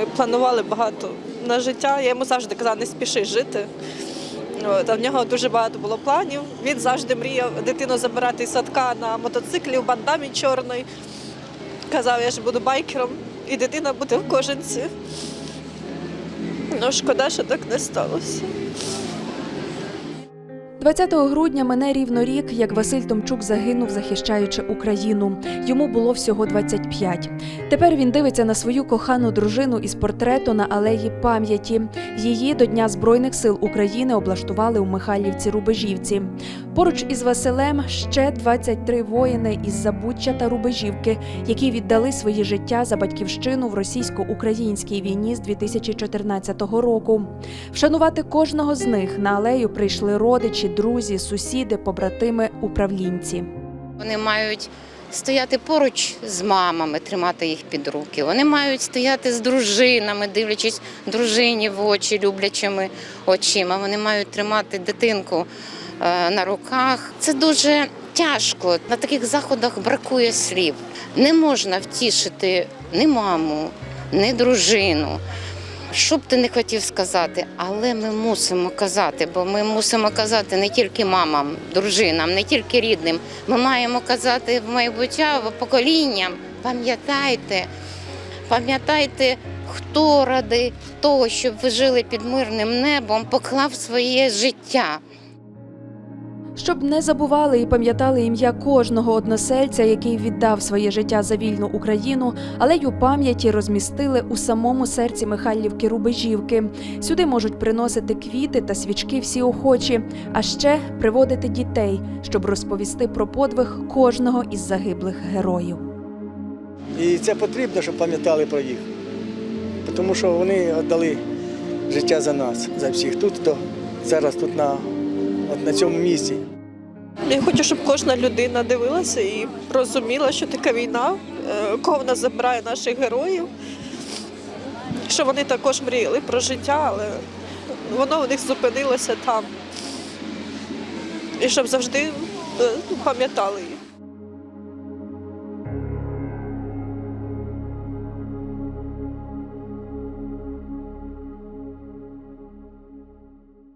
Ми планували багато на життя. Я йому завжди казала, не спіши жити. Та в нього дуже багато було планів. Він завжди мріяв дитину забирати із садка на мотоциклі в бандамі чорної. Казав, я ж буду байкером, і дитина буде в коженці. Ну, шкода, що так не сталося. 20 грудня мене рівно рік, як Василь Томчук загинув, захищаючи Україну. Йому було всього 25. Тепер він дивиться на свою кохану дружину із портрету на алеї пам'яті. Її до Дня Збройних сил України облаштували у Михайлівці Рубежівці. Поруч із Василем ще 23 воїни із Забуччя та Рубежівки, які віддали свої життя за батьківщину в російсько-українській війні з 2014 року. Вшанувати кожного з них на алею прийшли родичі, друзі, сусіди, побратими, управлінці. Вони мають стояти поруч з мамами, тримати їх під руки. Вони мають стояти з дружинами, дивлячись дружині в очі, люблячими очима. Вони мають тримати дитинку е, на руках. Це дуже тяжко. На таких заходах бракує слів. Не можна втішити ні маму, ні дружину. Що б ти не хотів сказати, але ми мусимо казати, бо ми мусимо казати не тільки мамам, дружинам, не тільки рідним. Ми маємо казати в майбуття, поколінням. Пам'ятайте, пам'ятайте, хто ради того, щоб ви жили під мирним небом, поклав своє життя. Щоб не забували і пам'ятали ім'я кожного односельця, який віддав своє життя за вільну Україну, алею пам'яті розмістили у самому серці Михайлівки Рубежівки. Сюди можуть приносити квіти та свічки всі охочі, а ще приводити дітей, щоб розповісти про подвиг кожного із загиблих героїв. І це потрібно, щоб пам'ятали про їх. Тому що вони віддали життя за нас, за всіх. Тут то зараз тут на, от на цьому місці. Я хочу, щоб кожна людина дивилася і розуміла, що така війна, е, кого вона забирає наших героїв, що вони також мріяли про життя, але воно у них зупинилося там. І щоб завжди е, ну, пам'ятали.